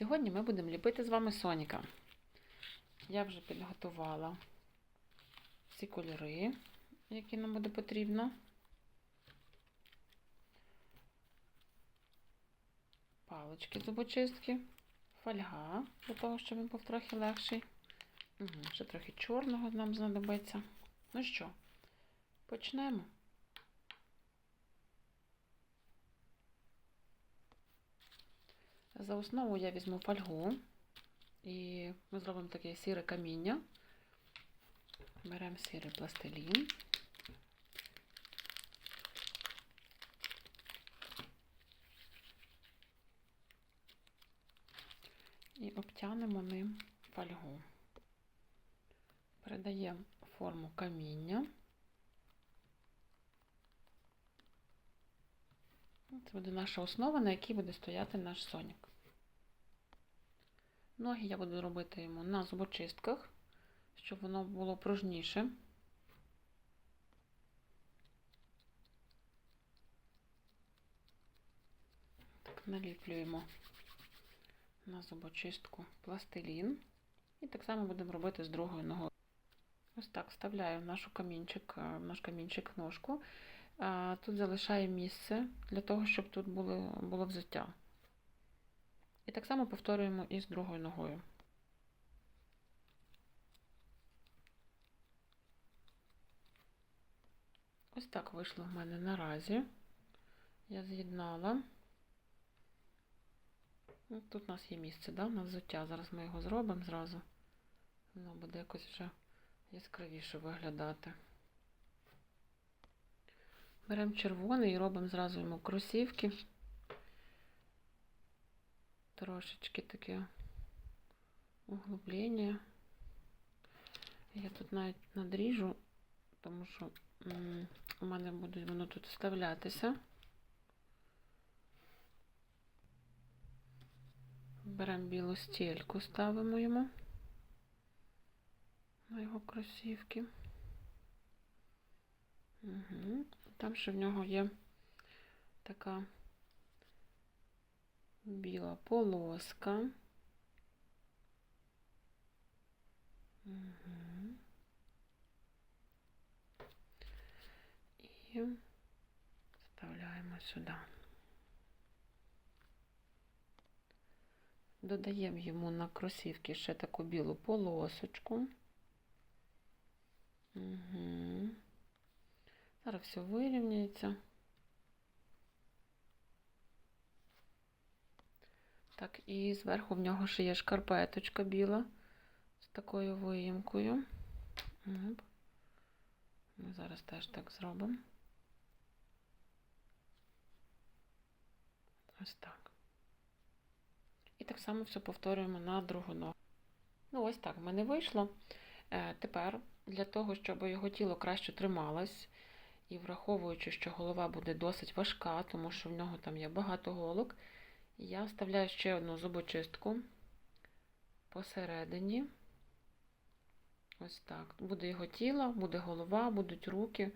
Сьогодні ми будемо ліпити з вами Соніка. Я вже підготувала всі кольори, які нам буде потрібно. Палички зубочистки, фольга, для того, щоб він був трохи легший. Угу, ще трохи чорного нам знадобиться. Ну що, почнемо. За основу я візьму фольгу і ми зробимо таке сіре каміння. Беремо сірий пластилін. І обтянемо ним фольгу. Передаємо форму каміння. Це буде наша основа, на якій буде стояти наш сонік. Ноги я буду робити йому на зубочистках, щоб воно було пружніше. Так, наліплюємо на зубочистку пластилін. І так само будемо робити з другою ногою. Ось так вставляю в нашу камінчик, в наш камінчик ножку. Тут залишає місце для того, щоб тут було, було взуття. І так само повторюємо і з другою ногою. Ось так вийшло в мене наразі. Я з'єднала. Ну, Тут у нас є місце, да, на взуття. Зараз ми його зробимо зразу. Воно буде якось вже яскравіше виглядати. Беремо червоний і робимо зразу йому кросівки. Трошечки таке углублення. Я тут навіть надріжу, тому що у мене буде воно тут вставлятися. Беремо білу стільку, ставимо йому на його кросівки. Угу. Там ще в нього є така біла полоска. Угу. І вставляємо сюди. Додаємо йому на кросівки ще таку білу полосочку. Угу. Зараз все вирівняється. Так, і зверху в нього ще є шкарпеточка біла з такою виїмкою. Ми зараз теж так зробимо. Ось так. І так само все повторюємо на другу ногу. Ну, ось так в мене вийшло. Е, тепер для того, щоб його тіло краще трималось, і враховуючи, що голова буде досить важка, тому що в нього там є багато голок, я вставляю ще одну зубочистку посередині. Ось так. Буде його тіло, буде голова, будуть руки,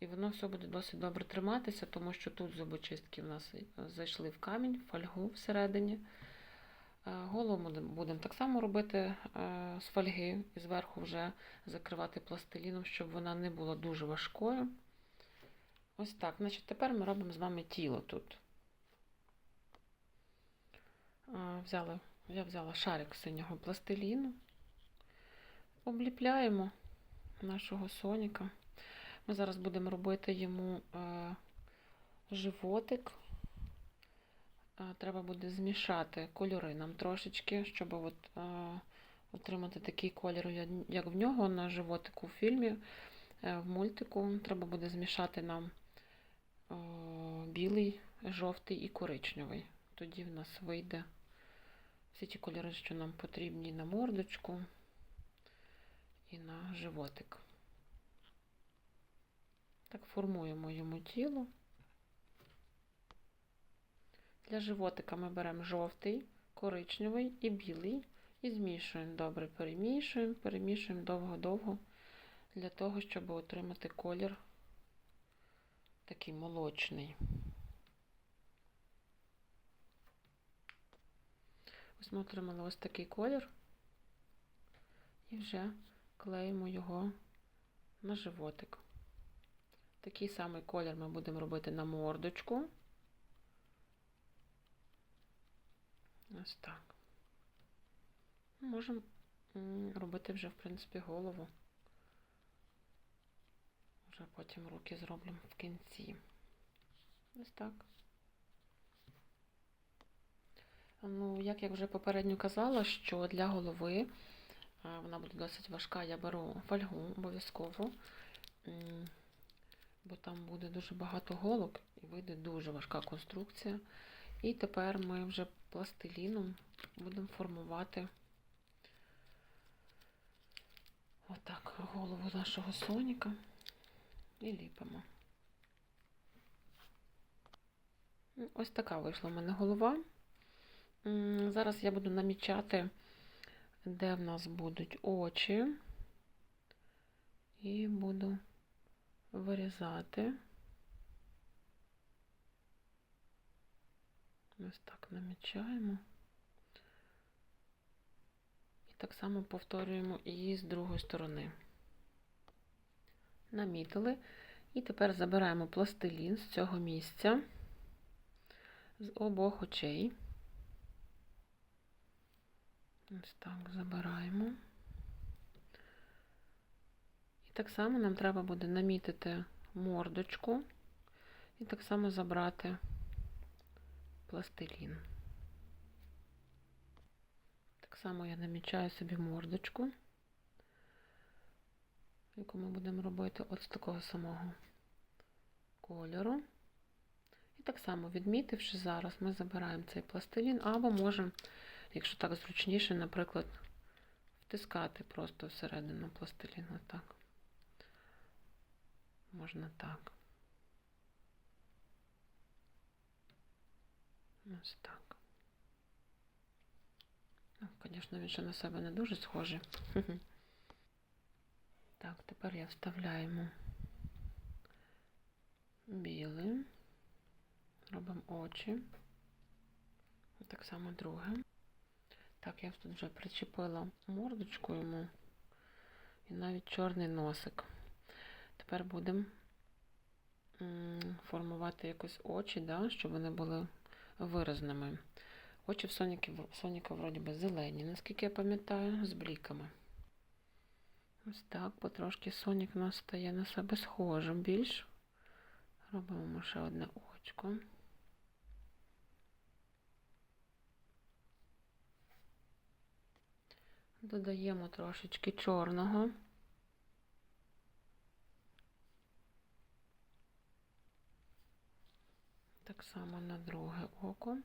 і воно все буде досить добре триматися, тому що тут зубочистки в нас зайшли в камінь, в фольгу всередині. Голову будемо так само робити з фольги і зверху вже закривати пластиліном, щоб вона не була дуже важкою. Ось так. Значить, тепер ми робимо з вами тіло тут. Взяли, я взяла шарик синього пластиліну, обліпляємо нашого соніка. Ми зараз будемо робити йому животик. Треба буде змішати кольори нам трошечки, щоб от, е, отримати такий колір, як в нього на животику в фільмі, е, в мультику. Треба буде змішати нам е, білий, жовтий і коричневий. Тоді в нас вийде всі ті кольори, що нам потрібні на мордочку і на животик. Так, формуємо йому тіло. Для животика ми беремо жовтий, коричневий і білий і змішуємо. Добре, перемішуємо, перемішуємо довго-довго для того, щоб отримати колір такий молочний. Ось ми отримали ось такий колір. І вже клеїмо його на животик. Такий самий колір ми будемо робити на мордочку. Ось так. Можемо робити вже, в принципі, голову. Вже потім руки зроблимо в кінці. Ось так. Ну, як я вже попередньо казала, що для голови вона буде досить важка, я беру фольгу обов'язково, бо там буде дуже багато голок і вийде дуже важка конструкція. І тепер ми вже пластиліном будемо формувати отак голову нашого соніка і ліпимо. Ось така вийшла в мене голова. Зараз я буду намічати, де в нас будуть очі, і буду вирізати. Ось так намічаємо. І так само повторюємо і з другої сторони. Намітили. І тепер забираємо пластилін з цього місця, з обох очей. Ось так забираємо. І так само нам треба буде намітити мордочку і так само забрати пластилін. Так само я намічаю собі мордочку, яку ми будемо робити от з такого самого кольору. І так само відмітивши зараз, ми забираємо цей пластилін, або можемо, якщо так зручніше, наприклад, втискати просто всередину пластилін. Отак. Можна так. Ось так. Ну, Звісно, він ще на себе не дуже схожий. Так, тепер я вставляємо білий. Робимо очі. Так само друге. Так, я тут вже причепила мордочку йому і навіть чорний носик. Тепер будемо формувати якось очі, да, щоб вони були виразними. Очі в Соніки, Соніка вроді би зелені, наскільки я пам'ятаю, з бліками. Ось так, потрошки Сонік у нас стає на себе схожим більш. Робимо ще одне очко. Додаємо трошечки чорного. Так само на друге око.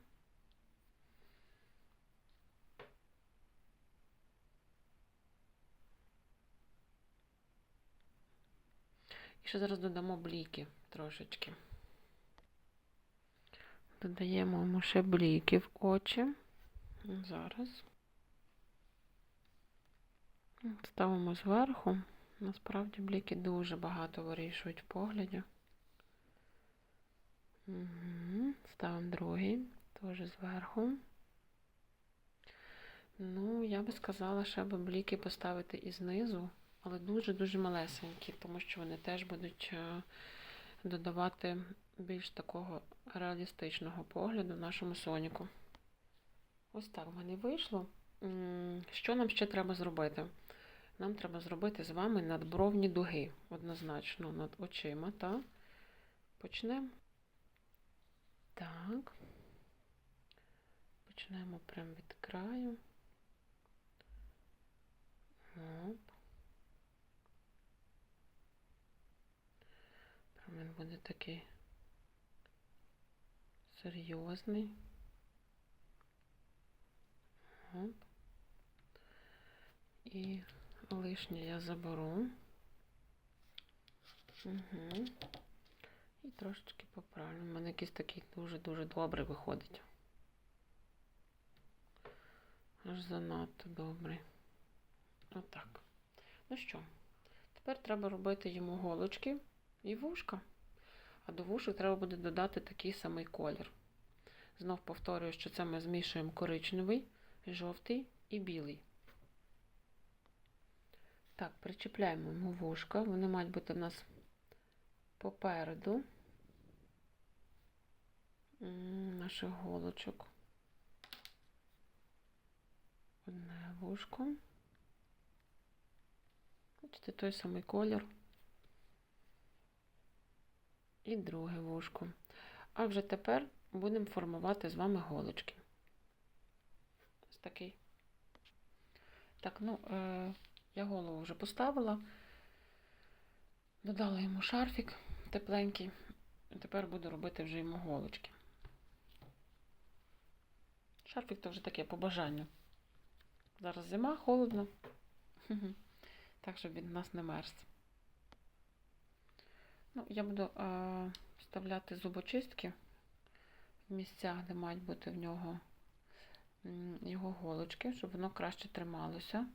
І ще зараз додамо бліки трошечки. Додаємо йому ще бліки в очі. Зараз. Ставимо зверху. Насправді бліки дуже багато вирішують в погляді. Угу. Ставимо другий, теж зверху. Ну, я би сказала, би бліки поставити і знизу, але дуже-дуже малесенькі, тому що вони теж будуть е, додавати більш такого реалістичного погляду нашому соніку. Ось так в мене вийшло. Що нам ще треба зробити? Нам треба зробити з вами надбровні дуги, однозначно над очима, та почнемо. Так, почнемо прямо від краю. Оп. Прям він буде такий серйозний. Оп. І лишнє я заберу. Угу. І трошечки поправлю. У мене якийсь такий дуже-дуже добрий виходить. Аж занадто добрий. Отак. Ну що, тепер треба робити йому голочки і вушка. А до вушок треба буде додати такий самий колір. Знов повторюю, що це ми змішуємо коричневий жовтий і білий. Так, причіпляємо йому вушка. Вони мають бути в нас попереду наших голочок. Одне вушко. Бачите, той самий колір. І друге вушко. А вже тепер будемо формувати з вами голочки. Ось такий. Так, ну, е, я голову вже поставила. Додала йому шарфік тепленький. І тепер буду робити вже йому голочки. Шарфік то вже таке по бажанню. Зараз зима, холодно. Так, щоб він нас не мерз. Ну, я буду е, вставляти зубочистки в місцях, де мають бути в нього його голочки, щоб воно краще трималося.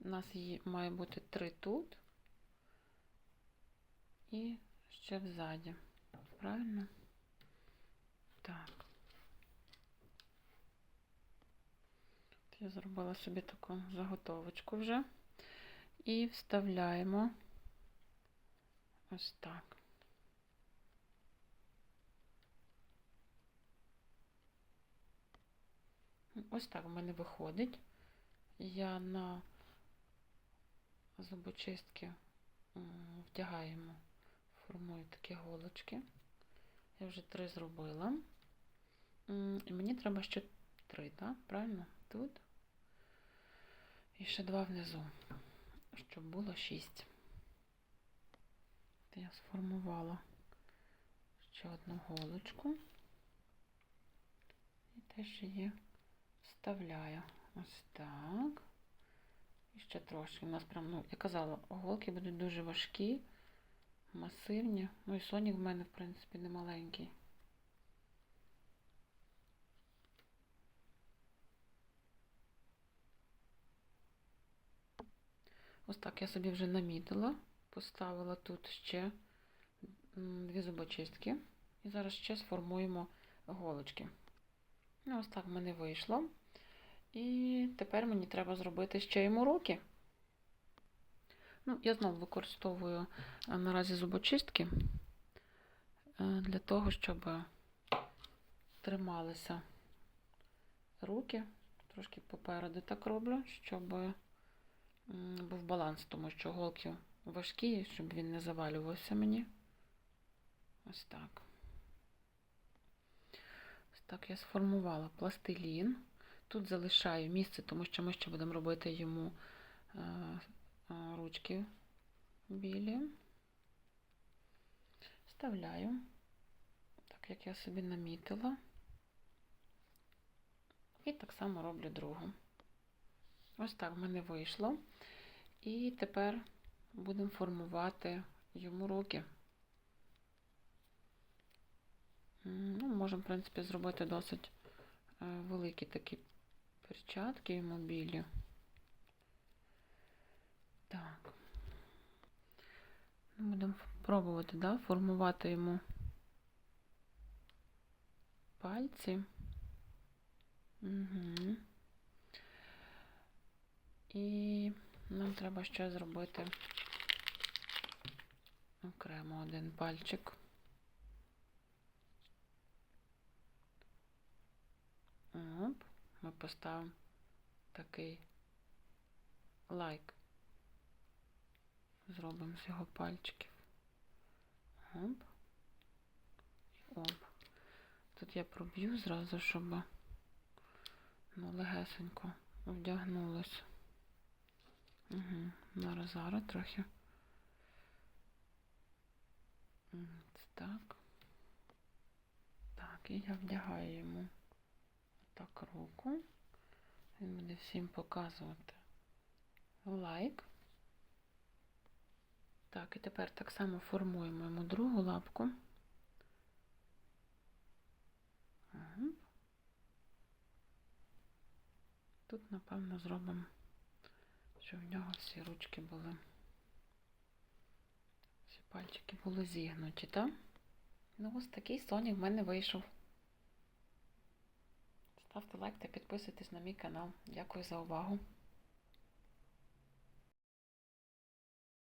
У нас її має бути три тут і ще взаді. Правильно? Так. Я зробила собі таку заготовочку вже. І вставляємо ось так. Ось так в мене виходить. Я на зубочистки вдягаємо, формую такі голочки. Я вже три зробила. І мені треба ще три, так? Правильно? Тут. І ще два внизу, щоб було шість. От Я сформувала ще одну голочку. І теж її вставляю. Ось так. І ще трошки. У нас прям, ну, я казала, голки будуть дуже важкі, масивні. Ну і сонік в мене, в принципі, не маленький. Ось так я собі вже намітила, поставила тут ще дві зубочистки. І зараз ще сформуємо голочки. Ну, ось так в мене вийшло. І тепер мені треба зробити ще йому руки. Ну, я знову використовую е, наразі зубочистки е, для того, щоб трималися руки. Трошки попереду так роблю, щоб був баланс, тому що голки важкі, щоб він не завалювався мені. Ось так. Ось так я сформувала пластилін. Тут залишаю місце, тому що ми ще будемо робити йому е, е, ручки білі. Вставляю, так як я собі намітила. І так само роблю другу. Ось так в мене вийшло. І тепер будемо формувати йому руки. Ну, можемо, в принципі, зробити досить е, великі такі перчатки йому білі. Так. Ну, Будемо пробувати, да, формувати йому пальці. Угу. І нам треба ще зробити окремо один пальчик. Оп, ми поставимо такий лайк. Зробимо з його пальчиків. Оп. Оп. Тут я проб'ю зразу, щоб ну, легесенько вдягнулося. Угу. Зараз зараз трохи. М, Так. Так, і я вдягаю йому так руку. Він буде всім показувати лайк. Так, і тепер так само формуємо йому другу лапку. Тут, напевно, зробимо, щоб в нього всі ручки були, пальчики були зігнуті, так? Ну, ось такий соні в мене вийшов. Ставте лайк та підписуйтесь на мій канал. Дякую за увагу.